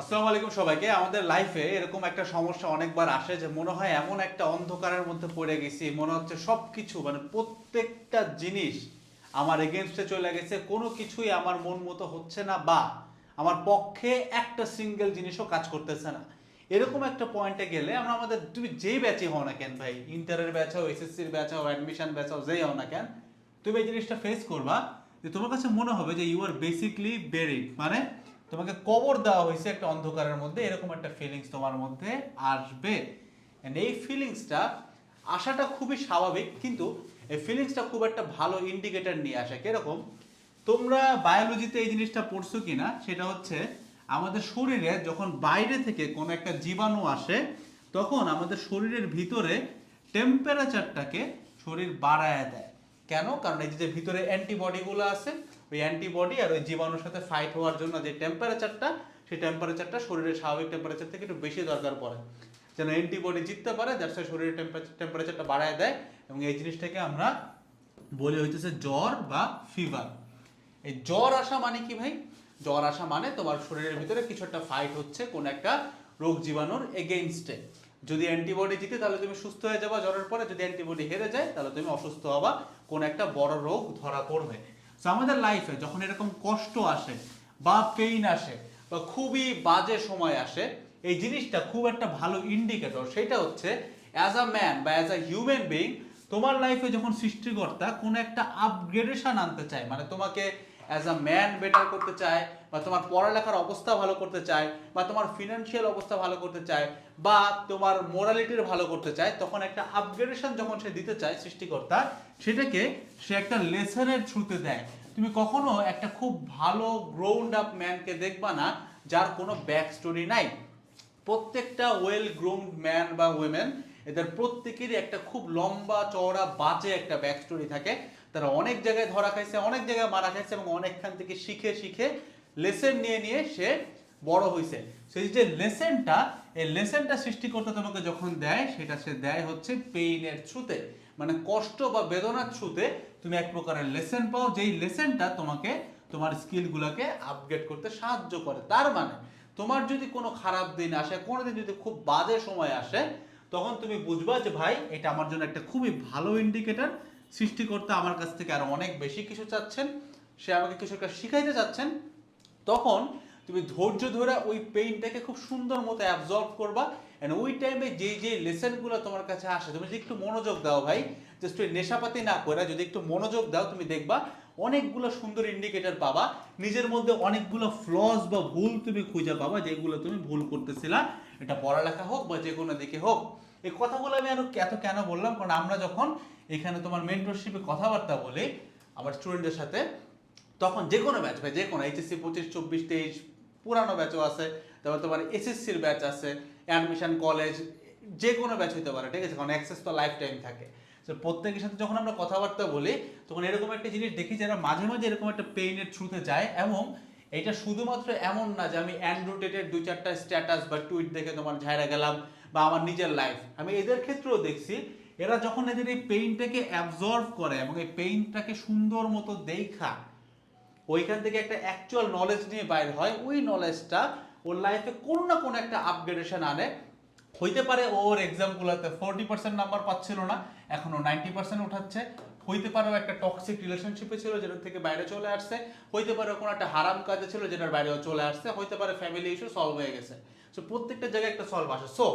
আসসালামু আলাইকুম সবাইকে। আমাদের লাইফে এরকম একটা সমস্যা অনেকবার আসে যে মনে হয় এমন একটা অন্ধকারের মধ্যে পড়ে গেছি, মনে হচ্ছে সব কিছু মানে প্রত্যেকটা জিনিস আমার এগেনস্টে চলে গেছে, কোনো কিছুই আমার মন মতো হচ্ছে না বা আমার পক্ষে একটা সিঙ্গেল জিনিসও কাজ করতেছে না। এরকম একটা পয়েন্টে গেলে আমরা আমাদের, তুমি যেই ব্যাচই হও না কেন ভাই ইন্টারের ব্যাচ হও এসএসসির ব্যাচ হও অ্যাডমিশন ব্যাচ হও, যেই হও না কেন, তুমি এই জিনিসটা ফেস করবা যে তোমার কাছে মনে হবে যে ইউ আর বেসিকলি বেরিড মানে তোমাকে কবর দেওয়া হয়েছে একটা অন্ধকারের মধ্যে, এরকম একটা ফিলিংস তোমার মধ্যে আসবে। And এই ফিলিংসটা আসাটা খুবই স্বাভাবিক, কিন্তু এই ফিলিংসটা খুব একটা ভালো ইন্ডিকেটর নিয়ে আসে। কীরকম? তোমরা বায়োলজিতে এই জিনিসটা পড়ছো কিনা, সেটা হচ্ছে আমাদের শরীরে যখন বাইরে থেকে কোনো একটা জীবাণু আসে, তখন আমাদের শরীরের ভিতরে টেম্পারেচারটাকে শরীর বাড়ায় দেয়। কেন? কারণ এই যে ভিতরে অ্যান্টিবডিগুলো আছে ওই অ্যান্টিবডি আর ওই জীবাণুর সাথে ফাইট হওয়ার জন্য যে টেম্পারেচারটা সেই টেম্পারেচারটা শরীরের স্বাভাবিক টেম্পারেচার থেকে একটু বেশি দরকার পড়ে। যেন অ্যান্টিবডি জিততে পারে যার সাথে শরীরের টেম্পারেচারটা বাড়ায় দেয়। এবং এই জিনিসটাকে আমরা বলি হইতেছে জ্বর বা ফিভার এই জ্বর আসা মানে কি ভাই? জ্বর আসা মানে তোমার শরীরের ভিতরে কিছু একটা ফাইট হচ্ছে, কোন একটা রোগ জীবাণুর এগেইনস্টে যদি অ্যান্টিবডি জিতে, তাহলে তুমি সুস্থ হয়ে যাবা জ্বরের পরে। যদি অ্যান্টিবডি হেরে যায়, তাহলে তুমি অসুস্থ হবা, কোন একটা বড় রোগ ধরা পড়বে। তো আমাদের লাইফে যখন এরকম কষ্ট আসে বা পেইন আসে বা খুবই বাজে সময় আসে, এই জিনিসটা খুব একটা ভালো ইন্ডিকেটর সেটা হচ্ছে অ্যাজ আ ম্যান বা অ্যাজ আ হিউম্যান বিং তোমার লাইফে যখন সৃষ্টিকর্তা কোনো একটা আপগ্রেডেশন আনতে চায় মানে তোমাকে অ্যাজ আ ম্যান বেটার করতে চায়, বা তোমার পড়ালেখার অবস্থা ভালো করতে চায়, বা তোমার ফিনান্সিয়াল অবস্থা ভালো করতে চায়, বা তোমার মোরালিটির ভালো করতে চায়, তখন একটা আপগ্রেডেশন যখন সে দিতে চায় সৃষ্টিকর্তা, সেটাকে সে একটা লেসনের থ্রুতে দেয়। তুমি কখনো একটা খুব ভালো গ্রোউন্ড আপ ম্যানকে দেখবা না, যার কোনো ব্যাক স্টোরি নাই। প্রত্যেকটা ওয়েল গ্রোমড ম্যান বা উইমেন এদের প্রত্যেকেরই একটা খুব লম্বা, চওড়া, বাজে একটা ব্যাক স্টোরি থাকে। তারা অনেক জায়গায় ধরা খাইছে, অনেক জায়গায় মারা খাইছে এবং অনেকখান থেকে শিখে শিখে লেসেন নিয়ে নিয়ে সে বড় হয়েছে সেই যে লেসেনটা, এই লেসেনটা সৃষ্টি করতে তোমাকে যখন দেয়, সেটা সে দেয় হচ্ছে পেইনের থ্রুতে মানে কষ্ট বা বেদনার থ্রুতে তুমি এক প্রকারের লেসেন পাও, যেই লেসেনটা তোমাকে, তোমার স্কিলগুলোকে আপগ্রেড করতে সাহায্য করে। তার মানে তোমার যদি কোনো খারাপ দিন আসে কোনো দিন যদি খুব বাজে সময় আসে, তখন তুমি বুঝবা যে, ভাই, এটা আমার জন্য একটা খুবই ভালো ইন্ডিকেটর সৃষ্টিকর্তা আমার কাছ থেকে আরও অনেক বেশি কিছু চাচ্ছেন, সে আমাকে কিছু একটা শিখাইতে চাচ্ছেন, তখন তুমি ধৈর্য ধরে ওই পেইনটাকে খুব সুন্দর মতো অ্যাবজর্ব করবা এন্ড ওই টাইমে যে যে লেসনগুলো তোমার কাছে আসে, তুমি যদি একটু মনোযোগ দাও ভাই জাস্ট ওই নেশাপাতি না করে যদি একটু মনোযোগ দাও, তুমি দেখবা অনেকগুলো সুন্দর ইন্ডিকেটর পাবা, নিজের মধ্যে অনেকগুলো ফ্লস বা ভুল তুমি খুঁজে পাবা, যেগুলো তুমি ভুল করতেছিলা, এটা পড়ালেখা হোক বা যে কোনো দিকে হোক। এই কথাগুলো আমি আরও এত কেন বললাম? কারণ আমরা যখন এখানে তোমার মেন্টরশিপে কথাবার্তা বলি আমার স্টুডেন্টদের সাথে তখন যে কোনো ব্যাচ ভাই, যে কোনো এইচএসসি পঁচিশ, চব্বিশ, তেইশ, পুরানো ব্যাচও আছে, তারপর তোমার এসএসসির ব্যাচ আছে অ্যাডমিশন কলেজ যে কোনো ব্যাচ হতে পারে, ঠিক আছে? কারণ অ্যাক্সেস তো লাইফ টাইম থাকে। তো প্রত্যেকের সাথে যখন আমরা কথাবার্তা বলি, তখন এরকম একটা জিনিস দেখি যারা মাঝে মাঝে এরকম একটা পেইনের থ্রুতে যায় এবং এটা শুধুমাত্র এমন না যে আমি অ্যান্ড্রয়েডের দু চারটা স্ট্যাটাস বা টুইট দেখে তোমার ঝাইরা গেলাম বা আমার নিজের লাইফ আমি এদের ক্ষেত্রেও দেখছি এরা যখন এদের এই পেইনটাকে অ্যাবজর্ভ করে এবং এই পেইনটাকে সুন্দর মতো দেখা, ওইখান থেকে একটা অ্যাকচুয়াল নলেজ নিয়ে বাইর হয়, ওই নলেজটা ওর লাইফে কোনো না কোনো একটা আপগ্রেডেশন আনে। হইতে পারে ওর এক্সামগুলোতে ফোরটি পার্সেন্ট নাম্বার পাচ্ছিল না এখনও নাইনটি পার্সেন্ট উঠাচ্ছে। হইতে পারে একটা টক্সিক রিলেশনশিপে ছিল যেটার থেকে বাইরে চলে আসছে। হইতে পারে কোনো একটা হারাম কাজে ছিল যেটার বাইরেও চলে আসছে। হইতে পারে ফ্যামিলি ইস্যু সলভ হয়ে গেছে। সো প্রত্যেকটা জায়গায় একটা সলভ আসে। So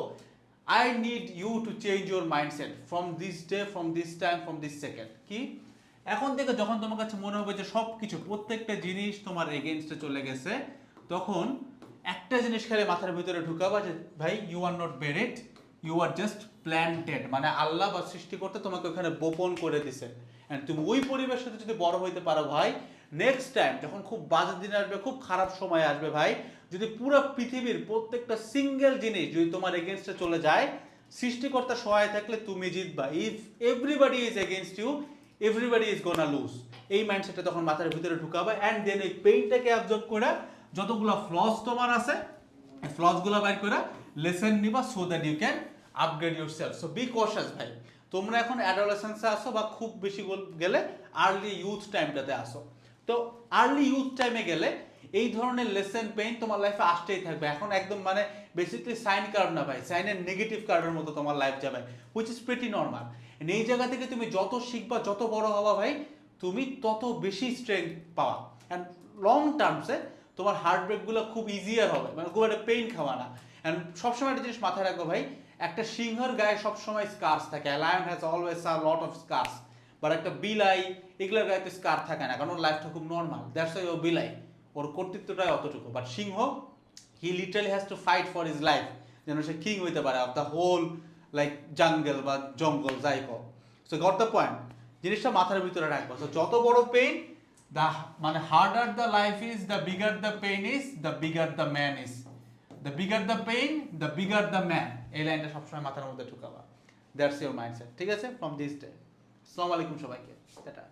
I need you to change your mindset from this day from this time from this second কি? এখন থেকে যখন তোমার কাছে মনে হবে যে সব কিছু প্রত্যেকটা জিনিস তোমার এগেনস্টে চলে গেছে, তখন একটা জিনিস খেলে মাথার ভিতরে ঢুকাবা যে, ভাই you are not buried you are just planted মানে আল্লাহ বা সৃষ্টি করতে তোমাকে ওখানে বোপন করে দিছে। তুমি ওই পরিবেশের সাথে যদি বড় হইতে পারো, ভাই নেক্সট টাইম যখন খুব বাজে দিন আসবে, খুব খারাপ সময় আসবে ভাই, যদি পুরো পৃথিবীর প্রত্যেকটা সিঙ্গেল জিনিস যদি তোমার এগেনস্টে চলে যায়, সৃষ্টিকর্তা সহায় থাকলে তুমি জিতবা। If everybody is against you everybody is gonna lose এই মাইন্ডসেটটা তখন মাথার ভিতরে ঢুকাবে। অ্যান্ড দেন এই পেইনটাকে অ্যাবজর্ব করে যতগুলো ফ্লস তোমার আছে ফ্লসগুলো বাইর করে লেসেন নিবা so that you can upgrade yourself so be conscious ভাই। তোমরা এখন অ্যাডোলেসেন্সে আসো বা খুব বেশি গেলে আর্লি ইউথ টাইমটাতে আসো। তো আর্লি ইউথ টাইমে গেলে এই ধরনের লেসেন পেইন তোমার লাইফে আসতেই থাকবে। এখন একদম মানে বেসিক্যালি সাইন কার্ড না ভাই সাইনের নেগেটিভ কার্ডের মতো তোমার লাইফ যাবে হুইচ ইজ প্রিটি নর্মাল এই জায়গা থেকে তুমি যত শিখবা, যত বড় হবা ভাই, তুমি তত বেশি স্ট্রেংথ পাওয়া অ্যান্ড লং টার্মসে তোমার হার্ট ব্রেকগুলো খুব ইজিয়ার হবে মানে খুব একটা পেইন খাওয়া না। অ্যান্ড সবসময় একটা জিনিস মাথায় রাখো ভাই, একটা সিংহর গায়ে সবসময় স্কার্স থাকে। Lion has always a lot of scars but একটা বিলাই, এগুলোর গায়ে তো স্কার থাকে না, কারণ ওর লাইফটা খুব নর্মাল দ্যাটস ওয়াই ও বিলাই। ওর কর্তৃত্বটাই অতটুকু। But Singh he literally has to fight for his life যেন সে কিং হইতে পারে of the whole like jungle বা জঙ্গল, যাই হোক। সো গট দ্য পয়েন্ট জিনিসটা মাথার ভিতরে রাখব। সো যত বড় পেইন দ্য মানে harder the life is the bigger the pain is the bigger the man is the bigger the pain the bigger the man এই লাইনটা সবসময় মাথার মধ্যে ঢুকাবা। দ্যাটস ইউর মাইন্ডসেট ঠিক আছে? ফ্রম দিস ডে আসসালামু আলাইকুম সবাইকে। এটা